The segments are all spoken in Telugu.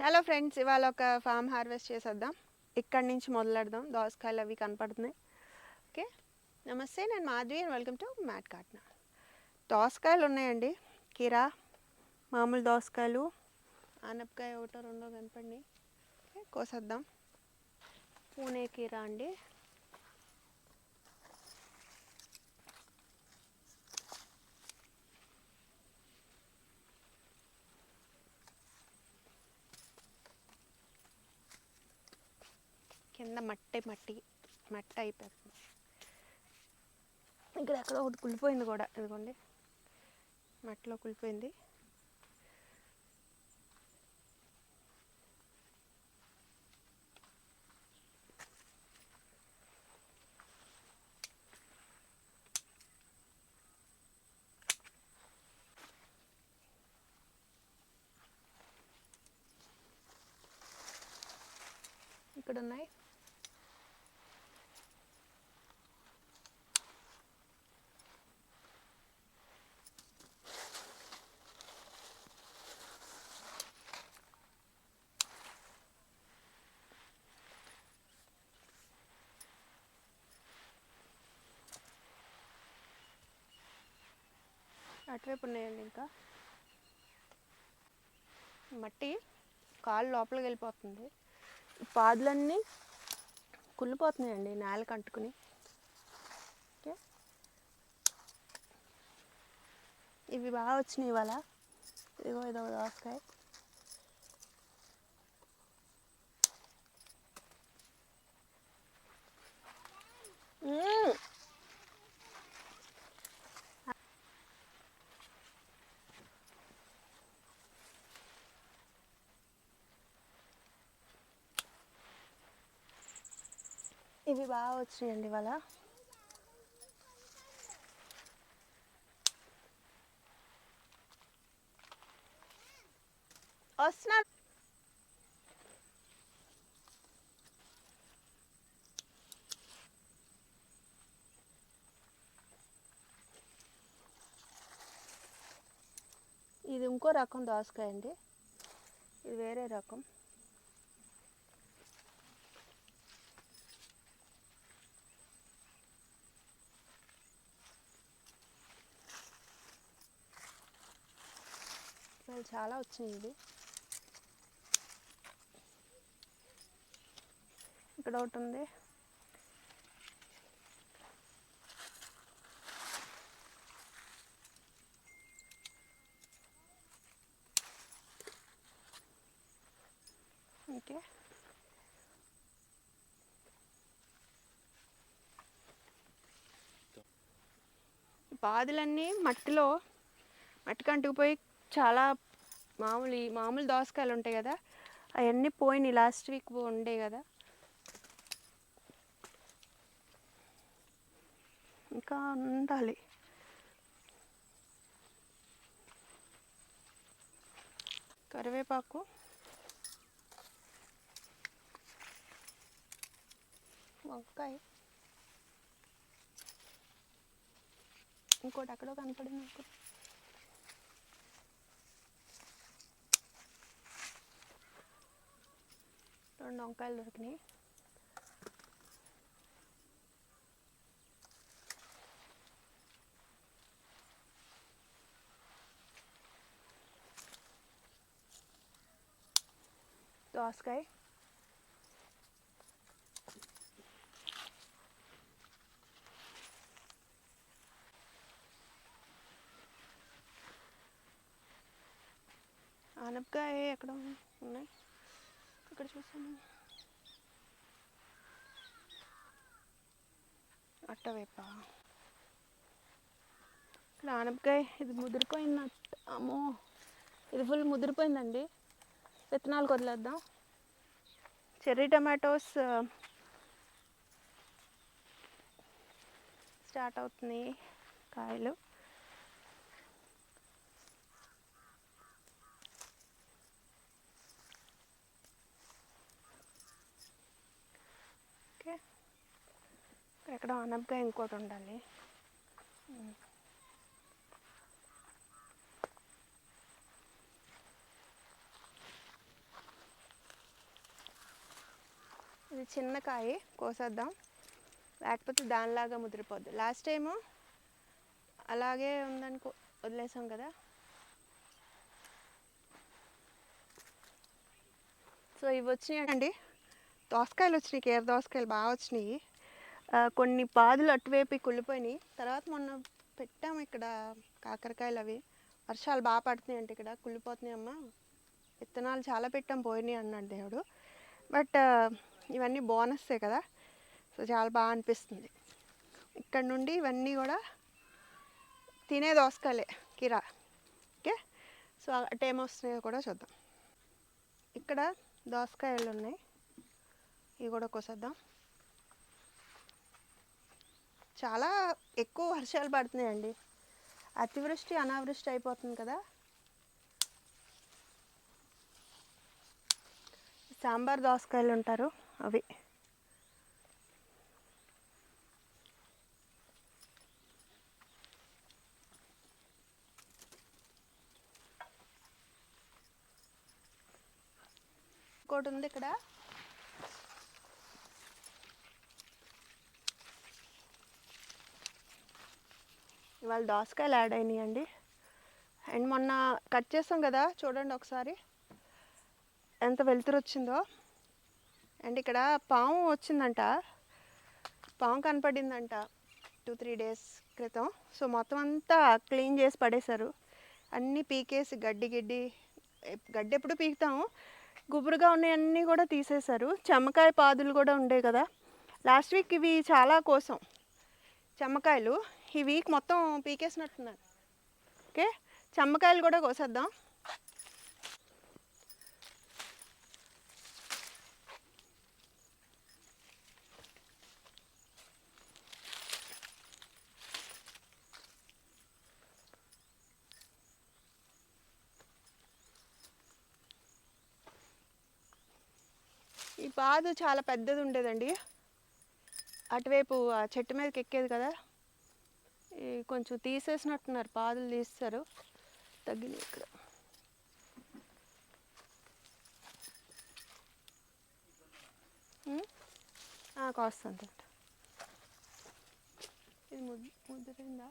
హలో ఫ్రెండ్స్ ఇవాళ ఒక ఫామ్ హార్వెస్ట్ చేసేద్దాం. ఇక్కడి నుంచి మొదలెడదాం. దోసకాయలు అవి కనపడుతున్నాయి. ఓకే? నమస్తే నేను మాధవి అండ్ వెల్కమ్ టు మ్యాట్ కాట్నా దోసకాయలు ఉన్నాయండి. కీరా మామూలు దోసకాయలు ఆనపకాయ ఒకటో రెండో కనపడి కోసేద్దాం. పూణే కీరా అండి. కింద మట్టి మట్టి మట్టి అయిపోతుంది. ఇక్కడ ఎక్కడో ఒకటి కుళ్ళిపోయింది కూడా ఇదిగోండి. మట్టిలో కుళ్ళిపోయింది ఇక్కడ ఉన్నాయి అటువైపు ఉన్నాయండి ఇంకా. మట్టి కాలు లోపలికి వెళ్ళిపోతుంది. పాదులన్నీ కుళ్ళిపోతున్నాయండి నేలకు అంటుకుని. ఓకే. ఇవి బాగా వచ్చినాయి ఇవాళ. ఇదిగో ఇదో దోసకాయ. Mmm. ఇవి బాగా వచ్చినాయండి ఇవాళ. వస్తున్నా. ఇది ఇంకో రకం దోసకాయ అండి. ఇది వేరే రకం. చాలా వచ్చినాయి ఇది ఇక్కడ ఒకటి ఉంది. ఓకే. పాదులన్నీ మట్టిలో మట్టికి అంటుకుపోయి చాలా మామూలు మామూలు దోసకాయలు ఉంటాయి కదా అవన్నీ పోయినాయి లాస్ట్ వీక్ ఉండే కదా. ఇంకా ఉండాలి. కరివేపాకు వంకాయ. ఇంకోటి అక్కడో కనపడింది నాకు. రెండు వంకాయలు దొరికినాయి దోసకాయ ఆనపకాయ ఎక్కడ ఉన్నాయి ఇక్కడ చూసాను అట్టవేప ఇక్కడ ఆనపకాయ ఇది ముదిరిపోయింది అమ్మో ఇది ఫుల్ ముదిరిపోయిందండి. విత్తనాలు వదిలేద్దాం చెర్రీ టమాటోస్ స్టార్ట్ అవుతున్నాయి కాయలు ఓకే ఎక్కడ ఆనపకాయ ఇంకోటి ఉండాలి ఇది చిన్న కాయ కోసేద్దాం. లేకపోతే దానిలాగా ముదిరిపోద్ది. లాస్ట్ టైము అలాగే ఉందనుకో వదిలేసాం కదా. సో ఇవి వచ్చినాయి అండి దోసకాయలు వచ్చినాయి కేర దోసకాయలు బాగా వచ్చినాయి కొన్ని పాదులు అటువైపు కుళ్ళిపోయినాయి. తర్వాత మొన్న పెట్టాము ఇక్కడ కాకరకాయలు అవి. వర్షాలు బాగా పడుతున్నాయి అంటే ఇక్కడ కుళ్ళిపోతున్నాయి అమ్మ. విత్తనాలు చాలా పెట్టాం పోయినాయి అన్నాడు దేవుడు. బట్ ఇవన్నీ బోనస్సే కదా. సో చాలా బాగా అనిపిస్తుంది. ఇక్కడ నుండి ఇవన్నీ కూడా తినే దోసకాయలే కిరా. ఓకే? సో అటు ఏమొస్తున్నాయో కూడా చూద్దాం. ఇక్కడ దోసకాయలు ఉన్నాయి. ఇవి కూడా కోసేద్దాం. చాలా ఎక్కువ వర్షాలు పడుతున్నాయండి. అతివృష్టి అనావృష్టి అయిపోతుంది కదా. సాంబార్ దోసకాయలు ఉంటారు అవి. ఇంకోటి ఉంది ఇక్కడ. ఇవాళ దోసకాయలు యాడ్ అయినాయండి. అండ్ మొన్న కట్ చేసాం కదా చూడండి ఒకసారి. ఎంత వెలుతురు వచ్చిందో. అండ్ ఇక్కడ పాము వచ్చిందంట. పాము కనపడిందంట టూ త్రీ డేస్ క్రితం. సో మొత్తం అంతా క్లీన్ చేసి పడేశారు. అన్నీ పీకేసి గడ్డి గిడ్డి గడ్డి ఎప్పుడు పీకుతాము. గుబురుగా ఉన్నాయన్నీ కూడా తీసేశారు. చెమ్మకాయ పాదులు కూడా ఉండే కదా. లాస్ట్ వీక్ ఇవి చాలా కోసం. చెమ్మకాయలు. ఈ వీక్ మొత్తం పీకేసినట్టున్నారు. ఓకే? చెమ్మకాయలు కూడా కోసేద్దాం. ఈ పాదు చాలా పెద్దది ఉండేదండి. అటువైపు ఆ చెట్టు మీదకి ఎక్కేది కదా? కొంచెం తీసేసినట్టున్నారు పాదులు తీస్తారు. తగ్గినాయి ఇక్కడ. కాస్తుంది ఇది ముద్ద ముద్రిందా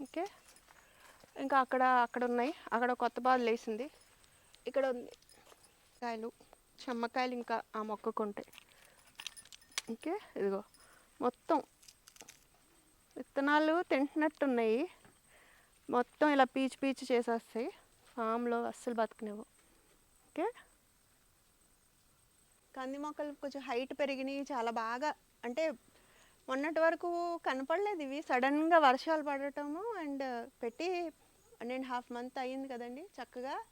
ఓకే. ఇంకా అక్కడ అక్కడ ఉన్నాయి. అక్కడ కొత్త పాదులు వేసింది ఇక్కడ ఉంది. కాయలు చెమ్మకాయలు ఇంకా ఆ మొక్కకు ఉంటాయి ఓకే ఇదిగో. మొత్తం విత్తనాలు తింటున్నట్టున్నాయి. మొత్తం ఇలా పీచు పీచు చేసేస్తాయి. ఫామ్లో అస్సలు బతకనివ్వు. ఓకే? కంది మొక్కలు కొంచెం హైట్ పెరిగినాయి చాలా బాగా. అంటే మొన్నటి వరకు కనపడలేదు ఇవి. సడన్గా వర్షాలు పడటము అండ్ పెట్టి వన్ అండ్ హాఫ్ మంత్ అయ్యింది కదండి. చక్కగా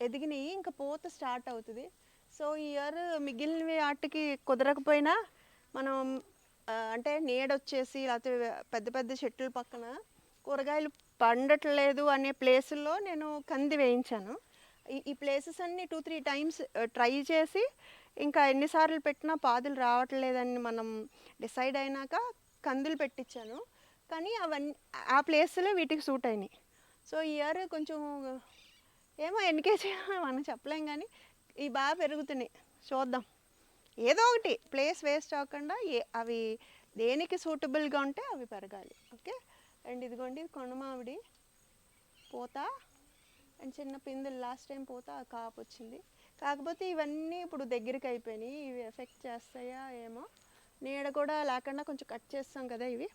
ఎదిగినాయి. ఇంకా పూత స్టార్ట్ అవుతుంది. సో ఈ ఇయర్ మిగిలినవి వాటికి కుదరకపోయినా మనం అంటే నీడొచ్చేసి లేకపోతే పెద్ద పెద్ద చెట్ల పక్కన కూరగాయలు పండట్లేదు అనే ప్లేసుల్లో నేను కంది వేయించాను. ఈ ఈ ప్లేసెస్ అన్ని టూ త్రీ టైమ్స్ ట్రై చేసి ఇంకా ఎన్నిసార్లు పెట్టినా పాదులు రావట్లేదని మనం డిసైడ్ అయినాక కందులు పెట్టించాను కానీ అవన్నీ ఆ ప్లేస్లో వీటికి సూట్ అయినాయి. సో ఈ ఇయర్ కొంచెం ఏమో ఎన్ని కేజీ మనం చెప్పలేం కానీ ఈ బాగా పెరుగుతున్నాయి. చూద్దాం. ఏదో ఒకటి ప్లేస్ వేస్ట్ అవ్వకుండా ఏ అవి దేనికి సూటబుల్గా ఉంటే అవి పెరగాలి. ఓకే? అండ్ ఇదిగోండి ఇది కొండమామిడి అండ్ చిన్న పిందులు లాస్ట్ టైం పోత కాపు వచ్చింది. కాకపోతే ఇవన్నీ ఇప్పుడు దగ్గరికి అయిపోయినాయి. ఇవి ఎఫెక్ట్ చేస్తాయా ఏమో? నీడ కూడా లేకుండా కొంచెం కట్ చేస్తాం కదా ఇవి.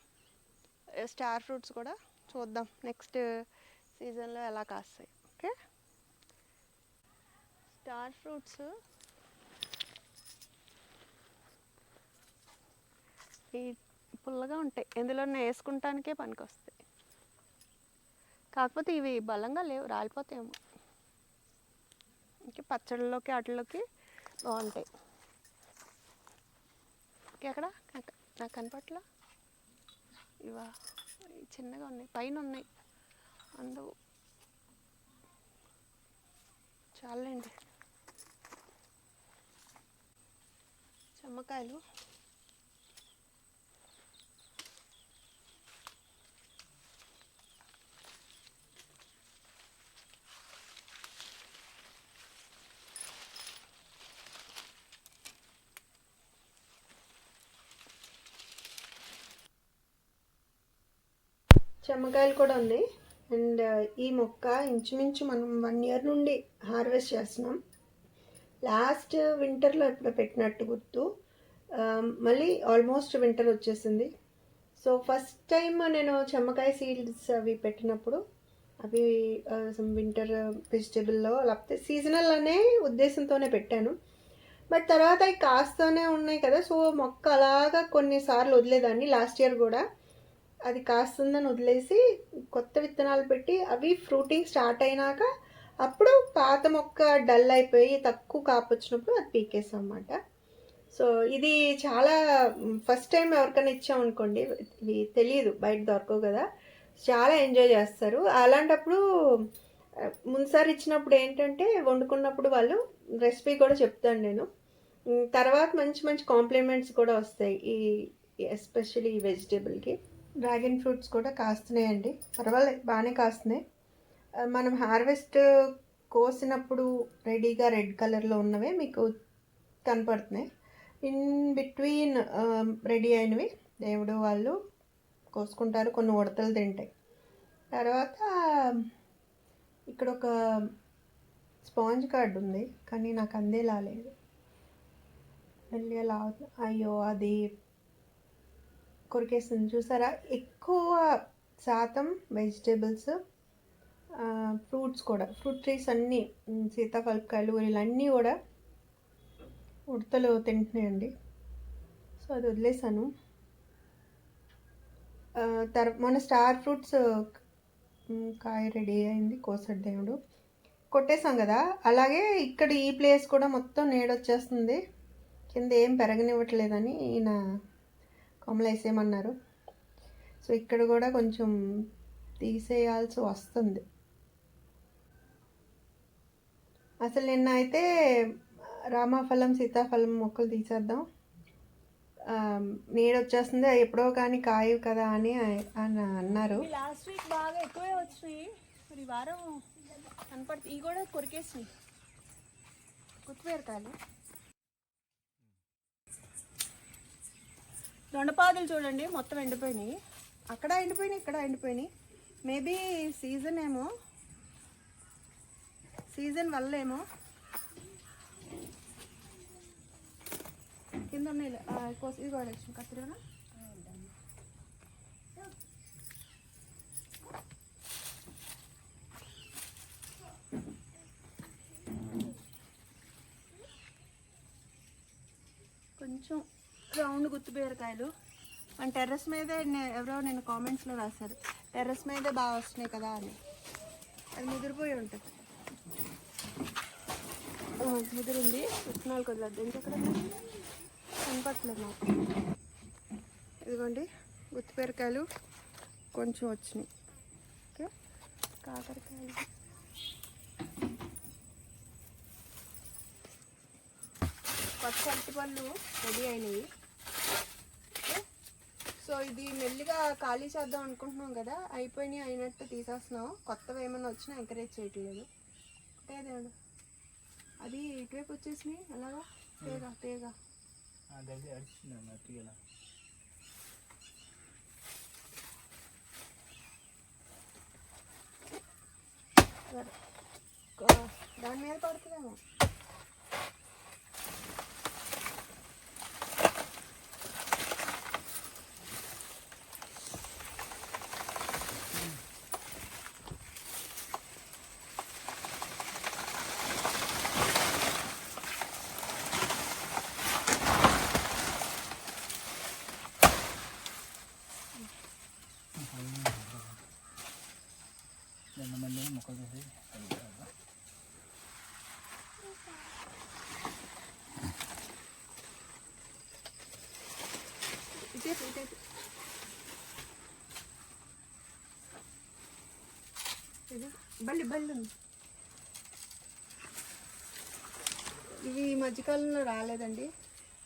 స్టార్ ఫ్రూట్స్ కూడా చూద్దాం. నెక్స్ట్ సీజన్లో ఎలా కాస్తాయి. ఓకే? స్టార్ ఫ్రూట్స్ ఈ పుల్లగా ఉంటాయి. ఎందులోనే వేసుకుంటానికే పనికొస్తాయి. కాకపోతే ఇవి బలంగా లేవు రాలిపోతాయేమో. ఇంకా పచ్చళ్ళలోకి వాటిలోకి బాగుంటాయి. ఎక్కడ? నాకు నాకు కనపట్ల ఇవా చిన్నగా ఉన్నాయి. పైన ఉన్నాయి. అందవు. చాలండి. చెమ్మకాయలు. చెమ్మకాయలు కూడా ఉంది. అండ్ ఈ మొక్క ఇంచుమించు మనం వన్ ఇయర్ నుండి హార్వెస్ట్ చేస్తున్నాం. లాస్ట్ వింటర్లో ఎప్పుడో పెట్టినట్టు గుర్తు. మళ్ళీ ఆల్మోస్ట్ వింటర్ వచ్చేసింది. సో ఫస్ట్ టైం నేను చెమ్మకాయ సీడ్స్ అవి పెట్టినప్పుడు అవి సమ్ వింటర్ వెజిటేబుల్లో లేకపోతే సీజనల్ అనే ఉద్దేశంతోనే పెట్టాను. బట్ తర్వాత అవి కాస్తూనే ఉన్నాయి కదా సో మొక్క అలాగా కొన్నిసార్లు వదిలేదాన్ని లాస్ట్ ఇయర్ కూడా. అది కాస్తుందని వదిలేసి కొత్త విత్తనాలు పెట్టి అవి ఫ్రూటింగ్ స్టార్ట్ అయినాక అప్పుడు పాత మొక్క డల్ అయిపోయి తక్కువ కాపు వచ్చినప్పుడు అది పీకేసాం అన్నమాట సో ఇది చాలా ఫస్ట్ టైం ఎవరికైనా ఇచ్చామనుకోండి ఇవి తెలియదు బయట దొరకవు కదా. చాలా ఎంజాయ్ చేస్తారు. అలాంటప్పుడు ముందుసారి ఇచ్చినప్పుడు ఏంటంటే వండుకున్నప్పుడు వాళ్ళు రెసిపీ కూడా చెప్తాను నేను. తర్వాత మంచి మంచి కాంప్లిమెంట్స్ కూడా వస్తాయి ఈ ఎస్పెషల్లీ ఈ వెజిటేబుల్కి. డ్రాగన్ ఫ్రూట్స్ కూడా కాస్తున్నాయండి. పర్వాలేదు బాగానే కాస్తున్నాయి. మనం హార్వెస్ట్ కోసినప్పుడు రెడీగా రెడ్ కలర్లో ఉన్నవే మీకు కనపడుతున్నాయి. ఇన్ బిట్వీన్ రెడీ అయినవి. దేవుడు వాళ్ళు కోసుకుంటారు కొన్ని ఉడతలు తింటాయి. తర్వాత ఇక్కడ ఒక స్పాంజ్ కార్డ్ ఉంది కానీ నాకు అందేలా లేదు. మళ్ళీ అలా అయ్యో అది కొరికేస్తుంది. చూసారా? ఎక్కువ శాతం వెజిటేబుల్స్ ఫ్రూట్స్ కూడా. ఫ్రూట్ ట్రీస్ అన్నీ సీతాఫలకాయలు వీళ్ళన్నీ కూడా ఉడతలు తింటున్నాయండి. సో అది వదిలేసాను తర్ మన స్టార్ ఫ్రూట్స్ కాయ రెడీ అయింది. కోసడి దేవుడు. కొట్టేసాం కదా? అలాగే ఇక్కడ ఈ ప్లేస్ కూడా మొత్తం నీడొచ్చేస్తుంది. కింద ఏం పెరగనివ్వట్లేదని ఈయన కొమ్మలు వేసేయమన్నారు సో ఇక్కడ కూడా కొంచెం తీసేయాల్సి వస్తుంది. అసలు నిన్న అయితే రామాఫలం సీతాఫలం మొక్కలు తీసేద్దాం. నీడ వచ్చేస్తుంది ఎప్పుడో కానీ కాయవు కదా అని అని అన్నారు. లాస్ట్ వీక్ బాగా ఎక్కువే వచ్చినాయి. మరి వారం కనపడుతుంది ఇవి కూడా కొరికేసినాయి. కొత్తిమీరకాయలు దొండపాదులు చూడండి మొత్తం ఎండిపోయినాయి. అక్కడ ఎండిపోయినాయి ఇక్కడ ఎండిపోయినాయి. మేబీ సీజన్ ఏమో. సీజన్ వల్ల ఏమో కింద ఉన్నాయి కోసి ఇది కూడా వచ్చింది కత్తిరేనా? కొంచెం రౌండ్ గుత్తు బీరకాయలు. మన టెర్రస్ మీదే ఎవరో నేను కామెంట్స్లో రాశారు. టెర్రస్ మీదే బాగా వస్తున్నాయి కదా అని. అది ముదిరిపోయి ఉంటుంది. ముదిరింది. విత్తనాలు కొద్దిలేదు ఇంకెక్కడ కనపట్లేదు నాకు. ఇదిగోండి. గుత్తి బీరకాయలు కొంచెం వచ్చినాయి. ఓకే? కాకరకాయలు. కొత్త అరటిపళ్ళు రెడీ అయినాయి. సో ఇది మెల్లిగా ఖాళీ చేద్దాం అనుకుంటున్నాం కదా అయిపోయినాయి అయినట్టు తీసేస్తున్నాం కొత్తవి ఏమైనా వచ్చినా ఎంకరేజ్ చేయట్లేదు. దేవుడు అది ఇటువైపు వచ్చేసినాయి అలాగా? తేగా తేగా. దాని మీద పడుతుందేమో దాని మళ్ళీ మొక్కలు చేసి కలుపుతారు. ఇటే ఇటే ఇది బల్లి బల్లి ఉంది ఇవి ఈ మధ్యకాలంలో రాలేదండి.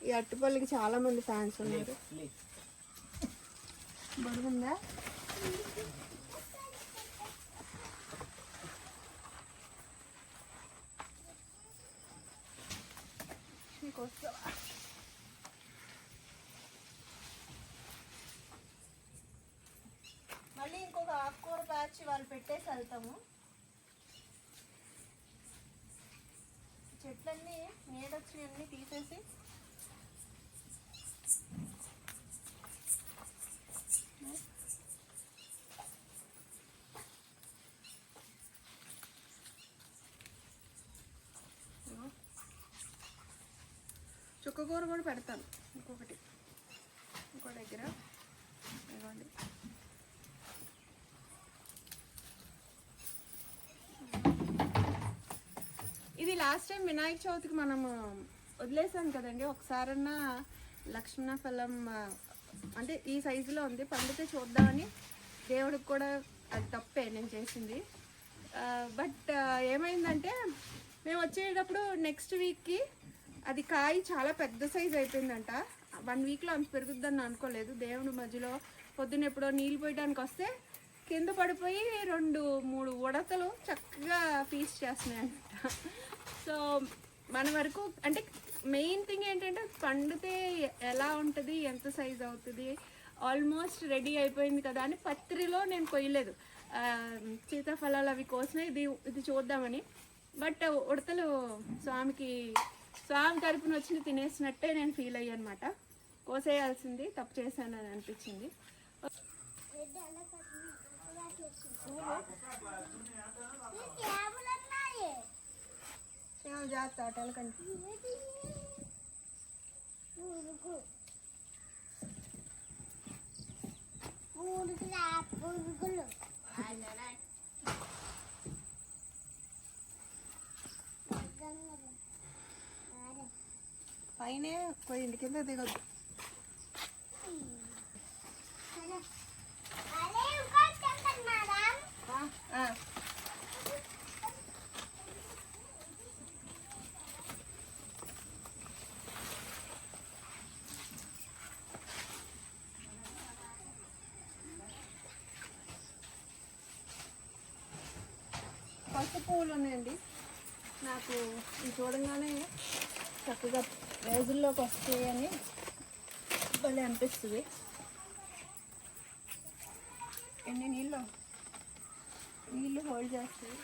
ఈ అట్టుపల్లికి చాలా మంది ఫ్యాన్స్ ఉన్నారు. బరువుందా నీకు వస్తావా మళ్ళీ ఇంకొక వెళ్తాము చెట్లన్నీ అన్నీ తీసేసి చుక్కకూర కూడా పెడతాను ఇంకొకటి. ఇంకో దగ్గర. ఇవ్వండి ఇది లాస్ట్ టైం వినాయక చవితికి మనము వదిలేసాం కదండి. ఒకసారన్నా లక్ష్మణ ఫలం అంటే ఈ సైజులో ఉంది. పండితే చూద్దామని దేవుడికి కూడా అది తప్పే నేను చేసింది. బట్ ఏమైందంటే మేము వచ్చేటప్పుడు నెక్స్ట్ వీక్కి అది కాయ చాలా పెద్ద సైజ్ అయిపోయిందంట. వన్ వీక్లో అంత పెరుగుద్దని అనుకోలేదు. దేవుడి మధ్యలో పొద్దున్న ఎప్పుడో నీళ్ళు పోయడానికి వస్తే కింద పడిపోయి రెండు మూడు ఉడతలు చక్కగా పీస్ చేస్తున్నాయి అనమాట సో మన వరకు అంటే మెయిన్ థింగ్ ఏంటంటే పండితే ఎలా ఉంటుంది ఎంత సైజ్ అవుతుంది ఆల్మోస్ట్ రెడీ అయిపోయింది కదా అని పత్రిలో నేను కొయ్యలేదు. సీతాఫలాలు అవి కోసిన ఇది ఇది చూద్దామని. బట్ ఉడతలు స్వామికి స్వామి తరపున వచ్చి తినేసినట్టే నేను ఫీల్ అయ్యానమాట కోసేయాల్సింది తప్పు చేశాను అని అనిపించింది చేయాలి జాగ్రత్త అటలు కంటే పైనే పోయింది కింద దిగొద్దు ఆ, పసుపు పువ్వులు ఉన్నాయండి. నాకు ఇవి చూడంగానే చక్కగా రోజుల్లోకి వస్తాయని భలే అనిపిస్తుంది. ఎన్ని నీళ్ళు? నీళ్ళు హోల్డ్ చేస్తాయి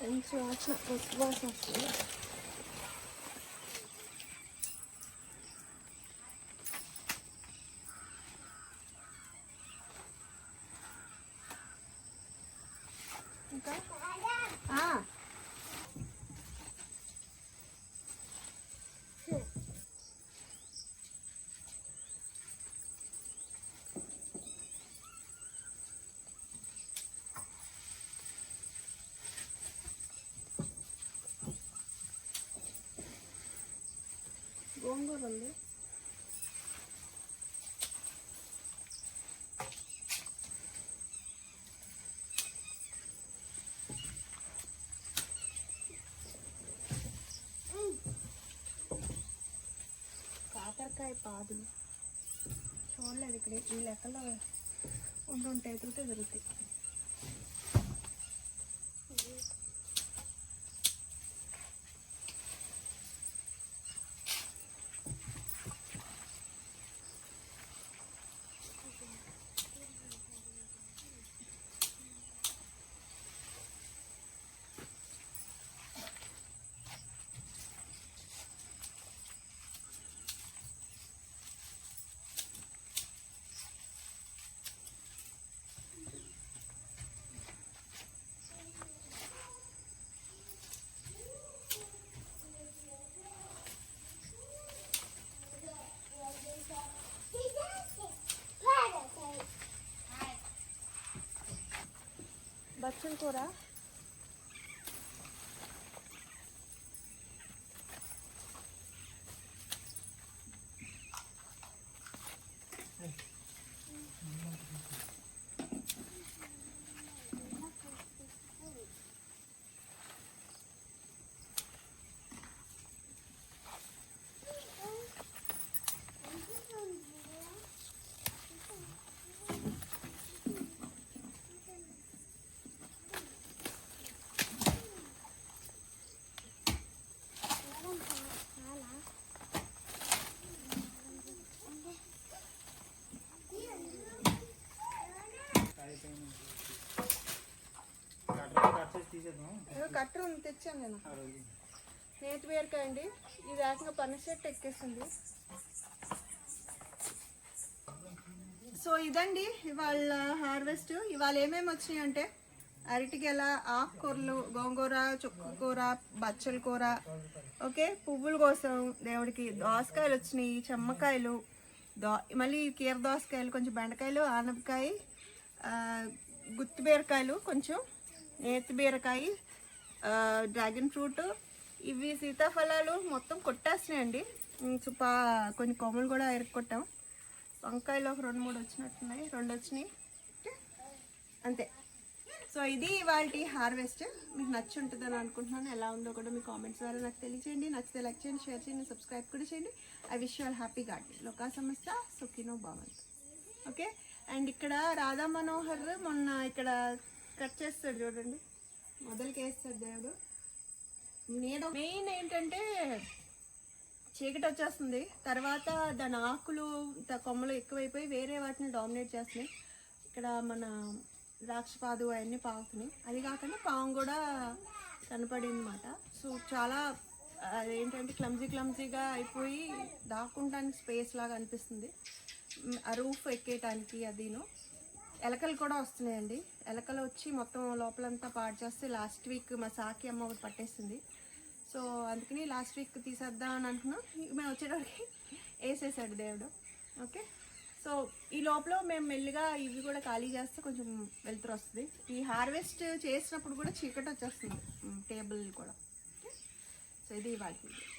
మంచి వాసన పసుపు వాసన వస్తుంది ఇంకా ఆ. గోంగూర ఉంది కాకరకాయ పాదులు చూడలేదు ఇక్కడ ఈ లెక్కలో ఉండుంటే ఎదురుతే దొరుకుతాయి బచ్చల కూర ఇచ్చాను నేను. నేతి బీరకాయ అండి. ఇది ఏకంగా పన్ను చెట్టు ఎక్కేసింది సో ఇదండి ఇవాళ హార్వెస్ట్. ఇవాళ ఏమేమి వచ్చినాయి అంటే అరటిగెల ఆకుకూరలు గోంగూర చుక్కకూర బచ్చల కూర. ఓకే పువ్వుల కోసం దేవుడికి దోసకాయలు వచ్చినాయి చెమ్మకాయలు దో మళ్ళీ కీర దోసకాయలు కొంచెం బెండకాయలు ఆనపకాయ గుత్తి బీరకాయలు కొంచెం నేతి బీరకాయ డ్రాగన్ ఫ్రూట్ ఇవి సీతాఫలాలు మొత్తం కొట్టేస్తున్నాయండి. ఉమ్, చుపా కొన్ని కొమ్మలు కూడా ఎరుక్కొట్టాం వంకాయలు ఒక రెండు మూడు వచ్చినట్టున్నాయి. రెండు వచ్చినాయి. ఓకే? అంతే. సో ఇది ఇవాళ హార్వెస్ట్. మీకు నచ్చి ఉంటుందని అనుకుంటున్నాను. ఎలా ఉందో కూడా మీ కామెంట్స్ ద్వారా నాకు తెలియచేయండి. నచ్చితే లైక్ చేయండి షేర్ చేయండి సబ్స్క్రైబ్ కూడా చేయండి. I wish all happy garden లోకా సంస్థ సుఖినో భవంత్. ఓకే? అండ్ ఇక్కడ రాధా మనోహర్ మొన్న ఇక్కడ కట్ చేస్తాడు చూడండి. మొదలుకేస్తాడు దేవుడు. నేను మెయిన్ ఏంటంటే చీకటి వచ్చేస్తుంది. తర్వాత దాని ఆకులు కొమ్మలు ఎక్కువైపోయి వేరే వాటిని డామినేట్ చేస్తున్నాయి. ఇక్కడ మన రాక్షపాదు అవన్నీ పాకుతున్నాయి అది కాకుండా పాము కూడా కనపడింది అనమాట సో చాలా ఏంటంటే క్లమ్జీ క్లమ్జీగా అయిపోయి దాక్కుంటానికి స్పేస్ లాగా అనిపిస్తుంది. ఆ రూఫ్ ఎక్కేయటానికి అదిను. ఎలకలు కూడా వస్తున్నాయండి. ఎలకలు వచ్చి మొత్తం లోపలంతా పాడు చేస్తే లాస్ట్ వీక్ మా సాకి అమ్మ ఒకటి పట్టేసింది. సో అందుకని లాస్ట్ వీక్ తీసేద్దాం అని అనుకున్నాం మేము వచ్చేటప్పటికి వేసేసాడు దేవుడు. ఓకే? సో ఈ లోపల మేము మెల్లిగా ఇవి కూడా ఖాళీ చేస్తే కొంచెం వెలుతురు వస్తుంది. ఈ హార్వెస్ట్ చేసినప్పుడు కూడా చీకటి వచ్చేస్తుంది. టేబుల్ కూడా. ఓకే? సో ఇది వాళ్ళకి